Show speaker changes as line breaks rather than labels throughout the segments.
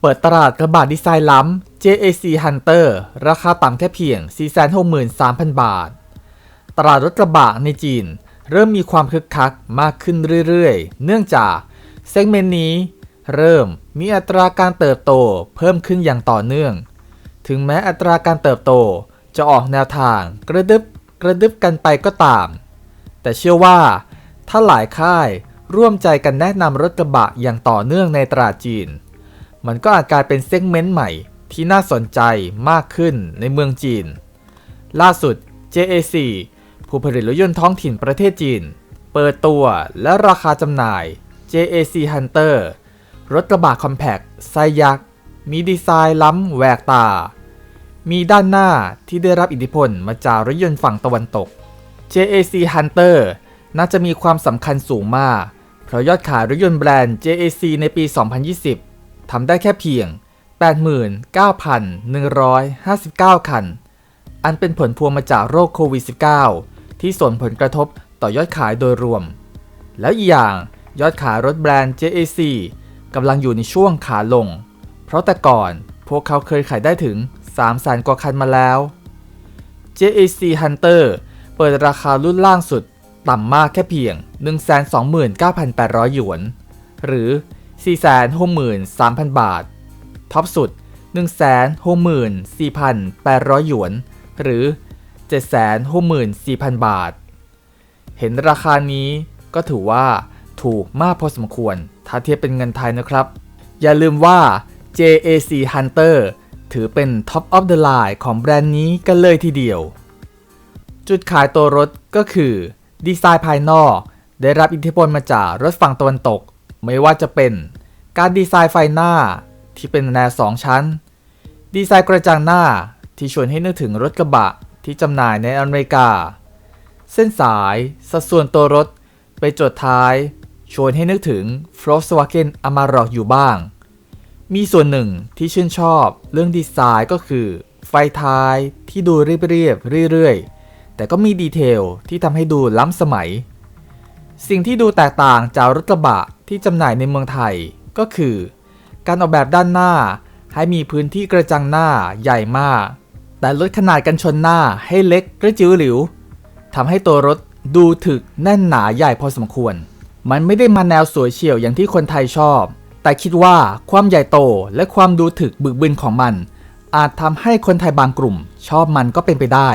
เปิดตลาดกระบะดีไซน์ล้ำ JAC Hunter ราคาต่ำแค่เพียง 463,000 บาท ตลาดรถกระบะในจีน เริ่มมีความคึกคักมากขึ้นเรื่อยๆ เนื่องจากเซกเมนต์นี้ เริ่มมีอัตราการเติบโตเพิ่มขึ้นอย่างต่อเนื่อง ถึงแม้อัตราการเติบโตจะออกแนวทางกระดึบกระดึบกันไปก็ตาม แต่เชื่อว่าถ้าหลายค่ายร่วมใจกันแนะนำรถกระบะอย่างต่อเนื่องในตลาดจีน มันก็อาจกลายเป็นเซกเมนต์ใหม่ที่น่าสนใจมากขึ้นในเมืองจีน ล่าสุด JAC ผู้ผลิตรถยนต์ท้องถิ่นประเทศจีน เปิดตัวและราคาจำหน่าย JAC Hunter รถกระบะคอมแพคไซยักษ์ มีดีไซน์ล้ำแหวกตา มีด้านหน้าที่ได้รับอิทธิพลมาจากรถยนต์ฝั่งตะวันตก JAC Hunter น่าจะมีความสำคัญสูงมาก เพราะยอดขายรถยนต์แบรนด์ JAC ในปี 2020 ทำได้แค่เพียง 89,159 คัน อันเป็นผลพวงมาจากโรคโควิด -19 ที่ส่งผลกระทบต่อยอดขายโดยรวม แล้วอีกอย่างยอดขายรถแบรนด์ JAC กำลังอยู่ในช่วงขาลง เพราะแต่ก่อนพวกเขาเคยขายได้ถึง3แสนกว่าคันมาแล้ว JAC Hunter เปิดราคารุ่นล่างสุดต่ำมากแค่เพียง 129,800 หยวน หรือ 463,000 บาท ท็อปสุด 164,800 หยวน หรือ 764,000 บาท เห็นราคานี้ก็ถือว่าถูกมากพอสมควร ถ้าเทียบเป็นเงินไทยนะครับ อย่าลืมว่า JAC Hunter ถือเป็น Top of the Line ของแบรนด์นี้กันเลยทีเดียว จุดขายตัวรถก็คือ ดีไซน์ภายนอก ได้รับอิทธิพลมาจากรถฝั่งตะวันตก ไม่ว่าจะเป็นการดีไซน์ไฟหน้าที่เป็นแนวสองชั้น ดีไซน์กระจังหน้าที่ชวนให้นึกถึงรถกระบะที่จำหน่ายในอเมริกา เส้นสาย สัดส่วนตัวรถ ไปจดท้าย ชวนให้นึกถึง Volkswagen Amarok อยู่บ้าง มีส่วนหนึ่งที่ชื่นชอบเรื่องดีไซน์ก็คือ ไฟท้ายที่ดูเรียบๆเรื่อยๆ แต่ก็มีดีเทลที่ทำให้ดูล้ำสมัย สิ่งที่ดูแตกต่างจากรถกระบะที่จำหน่ายในเมืองไทยก็คือ การออกแบบด้านหน้าให้มีพื้นที่กระจังหน้าใหญ่มาก แต่ลดขนาดกันชนหน้าให้เล็กกระจิ๋วหลิวทำให้ตัวรถดูถึกแน่นหนาใหญ่พอสมควร มันไม่ได้มาแนวสวยเฉียวอย่างที่คนไทยชอบ แต่คิดว่าความใหญ่โตและความดูถึกบึกบึนของมัน อาจทำให้คนไทยบางกลุ่ม ชอบมันก็เป็นไปได้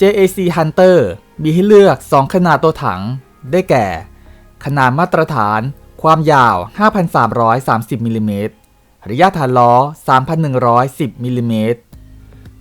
JAC Hunter มีให้เลือก 2 ขนาดตัวถัง ได้แก่ ขนาดมาตรฐาน ความยาว 5,330มิลลิเมตรระยะฐานล้อ 3,110มิลลิเมตร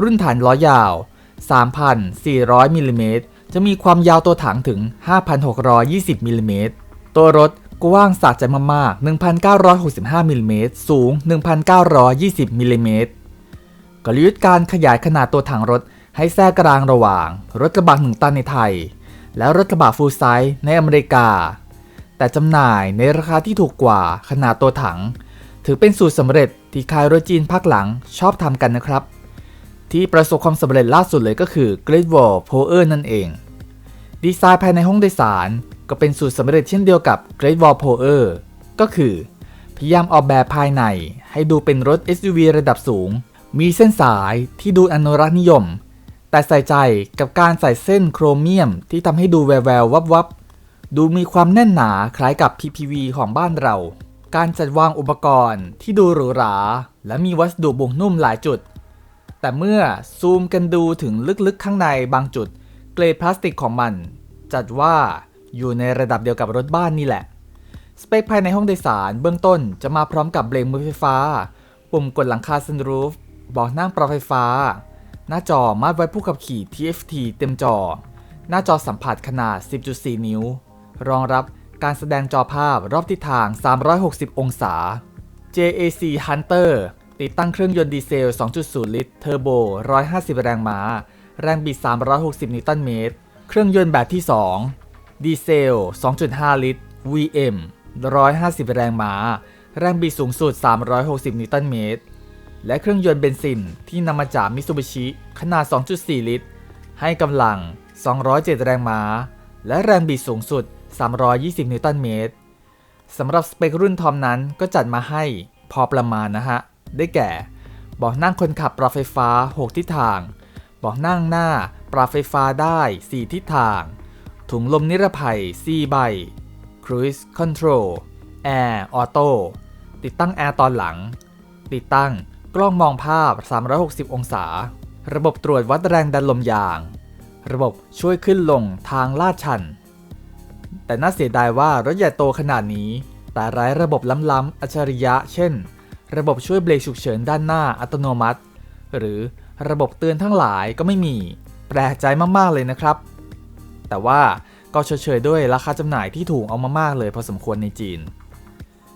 รุ่นฐานล้อยาว 3,400มิลลิเมตรจะมีความยาวตัวถังถึง 5,620มิลลิเมตรตัวรถกว้างสะใจมากๆ1,965มิลลิเมตรสูง 1,920มิลลิเมตรกลยุทธ์การขยายขนาดตัวถังรถให้แทรกกลางระหว่าง รถกระบะหนึ่งตันในไทย และรถกระบะฟูลไซส์ในอเมริกา แต่จำหน่ายในราคาที่ถูกกว่าขนาดตัวถัง ถือเป็นสูตรสำเร็จที่ค่ายรถจีนภาคหลังชอบทำกันนะครับ ที่ประสบความสำเร็จล่าสุดเลยก็คือ Great Wall p o e r นั่นเอง ดีไซน์ภายในห้องโดยสาร ก็เป็นสูตรสำเร็จเช่นเดียวกับ Great Wall p o e r ก็คือ พยายามออกแบบภายในให้ดูเป็นรถ SUV ระดับสูง มีเส้นสายที่ดูอนุรักษ์นิยม แต่ใส่ใจกับการใส่เส้นโครเมียมที่ทำให้ดูแววแวววับวับดูมีความแน่นหนาคล้ายกับ PPV ของบ้านเรา การจัดวางอุปกรณ์ที่ดูหรูหรา และมีวัสดุบ่งนุ่มหลายจุด แต่เมื่อซูมกันดูถึงลึกๆข้างในบางจุด เกรดพลาสติกของมัน จัดว่าอยู่ในระดับเดียวกับรถบ้านนี่แหละ สเปคภายในห้องโดยสารเบื้องต้นจะมาพร้อมกับเบรกมือไฟฟ้า ปุ่มกดหลังคาซันรูฟเบอกนั่งปรับไฟฟ้า หน้าจอมาดไว้ผู้ขับขี่ TFT เต็มจอ หน้าจอสัมผัสขนาด 10.4 นิ้ว รองรับการแสดงจอภาพรอบทิศทาง 360 องศา JAC Hunter ติดตั้งเครื่องยนต์ดีเซล 2.0 ลิตร เทอร์โบ 150 แรงม้า แรงบิด 360 นิวตันเมตร เครื่องยนต์แบบที่ 2 ดีเซล 2.5 ลิตร VM 150 แรงม้า แรงบิดสูงสุด 360 นิวตันเมตร และเครื่องยนต์เบนซินที่นำมาจากมิตซูบิชิขนาด 2.4 ลิตร ให้กำลัง 207 แรงม้า และแรงบิดสูงสุด 320 นิวตันเมตรสำหรับสเปครุ่นทอมนั้นก็จัดมาให้พอประมาณนะฮะ ได้แก่เบาะนั่งคนขับปรับไฟฟ้า 6 ทิศทางเบาะนั่งหน้าปรับไฟฟ้าได้ 4 ทิศทาง ถุงลมนิรภัย 4 ใบ Cruise Control Air Auto ติดตั้งแอร์ตอนหลัง ติดตั้ง กล้องมองภาพ 360 องศา ระบบตรวจวัดแรงดันลมยาง ระบบช่วยขึ้นลงทางลาดชัน แต่น่าเสียดายว่ารถใหญ่โตขนาดนี้ แต่ไร้ระบบล้ำๆอัจฉริยะ เช่น ระบบช่วยเบรกฉุกเฉินด้านหน้าอัตโนมัติ หรือระบบเตือนทั้งหลายก็ไม่มี แปลกใจมากๆเลยนะครับ แต่ว่าก็เฉยๆด้วยราคาจำหน่ายที่ถูกเอามามากเลยพอสมควรในจีน